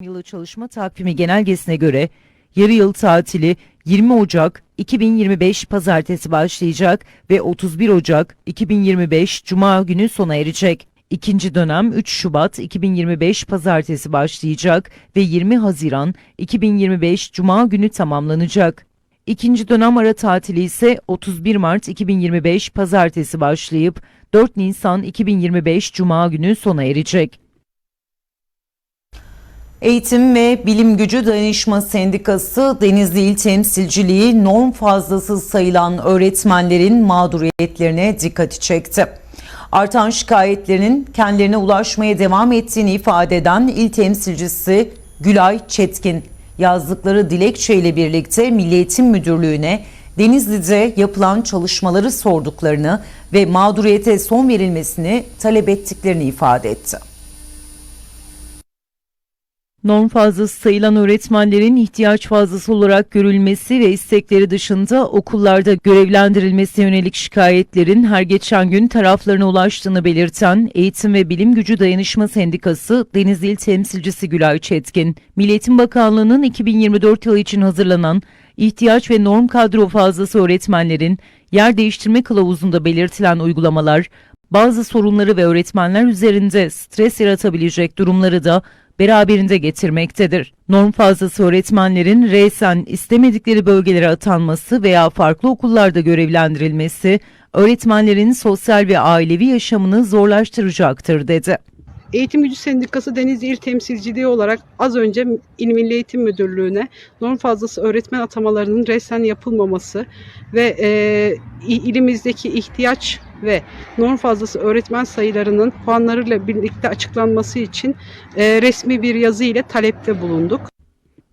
yılı çalışma takvimi genelgesine göre yarı yıl tatili 20 Ocak 2025 pazartesi başlayacak ve 31 Ocak 2025 cuma günü sona erecek. İkinci dönem 3 Şubat 2025 pazartesi başlayacak ve 20 Haziran 2025 cuma günü tamamlanacak. İkinci dönem ara tatili ise 31 Mart 2025 pazartesi başlayıp 4 Nisan 2025 cuma günü sona erecek. Eğitim ve Bilim Gücü Dayanışma Sendikası Denizli İl Temsilciliği norm fazlası sayılan öğretmenlerin mağduriyetlerine dikkati çekti. Artan şikayetlerinin kendilerine ulaşmaya devam ettiğini ifade eden il temsilcisi Gülay Çetkin yazdıkları dilekçeyle birlikte Milli Eğitim Müdürlüğü'ne Denizli'de yapılan çalışmaları sorduklarını ve mağduriyete son verilmesini talep ettiklerini ifade etti. Norm fazlası sayılan öğretmenlerin ihtiyaç fazlası olarak görülmesi ve istekleri dışında okullarda görevlendirilmesi yönelik şikayetlerin her geçen gün taraflarına ulaştığını belirten Eğitim ve Bilim Gücü Dayanışma Sendikası Denizli İl Temsilcisi Gülay Çetkin, Milli Eğitim Bakanlığı'nın 2024 yılı için hazırlanan ihtiyaç ve norm kadro fazlası öğretmenlerin yer değiştirme kılavuzunda belirtilen uygulamalar, bazı sorunları ve öğretmenler üzerinde stres yaratabilecek durumları da beraberinde getirmektedir. Norm fazlası öğretmenlerin resen istemedikleri bölgelere atanması veya farklı okullarda görevlendirilmesi öğretmenlerin sosyal ve ailevi yaşamını zorlaştıracaktır dedi. Eğitim Gücü Sendikası Denizli İl Temsilciliği olarak az önce İl Milli Eğitim Müdürlüğü'ne norm fazlası öğretmen atamalarının resen yapılmaması ve e, il- ilimizdeki ihtiyaç ve norm fazlası öğretmen sayılarının puanlarıyla birlikte açıklanması için e, resmi bir yazı ile talepte bulunduk.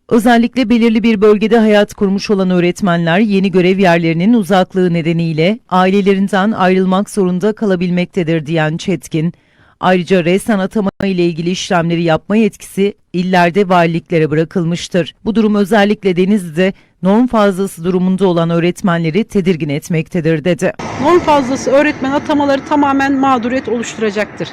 Özellikle belirli bir bölgede hayat kurmuş olan öğretmenler yeni görev yerlerinin uzaklığı nedeniyle ailelerinden ayrılmak zorunda kalabilmektedir diyen Çetkin, ayrıca resen atama ile ilgili işlemleri yapma yetkisi illerde valiliklere bırakılmıştır. Bu durum özellikle Denizli'de norm fazlası durumunda olan öğretmenleri tedirgin etmektedir dedi. Norm fazlası öğretmen atamaları tamamen mağduriyet oluşturacaktır.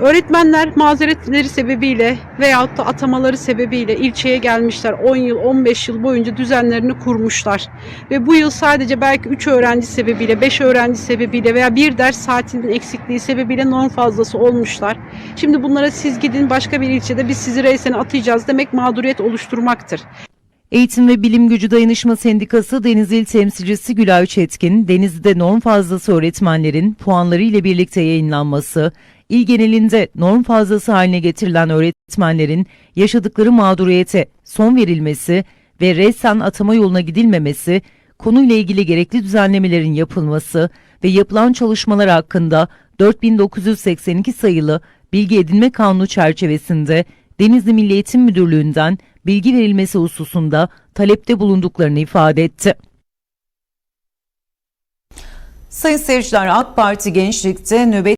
Öğretmenler mazeretleri sebebiyle veyahut da atamaları sebebiyle ilçeye gelmişler. 10 yıl, 15 yıl boyunca düzenlerini kurmuşlar. Ve bu yıl sadece belki 3 öğrenci sebebiyle, 5 öğrenci sebebiyle veya bir ders saatinin eksikliği sebebiyle norm fazlası olmuşlar. Şimdi bunlara siz gidin başka bir ilçede biz sizi reysene atayacağız demek mağduriyet oluşturmaktır. Eğitim ve Bilim Gücü Dayanışma Sendikası Denizli İl Temsilcisi Gülay Çetkin, Denizli'de norm fazlası öğretmenlerin puanları ile birlikte yayınlanması, il genelinde norm fazlası haline getirilen öğretmenlerin yaşadıkları mağduriyete son verilmesi ve resen atama yoluna gidilmemesi, konuyla ilgili gerekli düzenlemelerin yapılması ve yapılan çalışmalar hakkında 4982 sayılı Bilgi Edinme Kanunu çerçevesinde Denizli Milli Eğitim Müdürlüğü'nden bilgi verilmesi hususunda talepte bulunduklarını ifade etti. Sayın seyirciler AK Parti Gençlik'te nöbet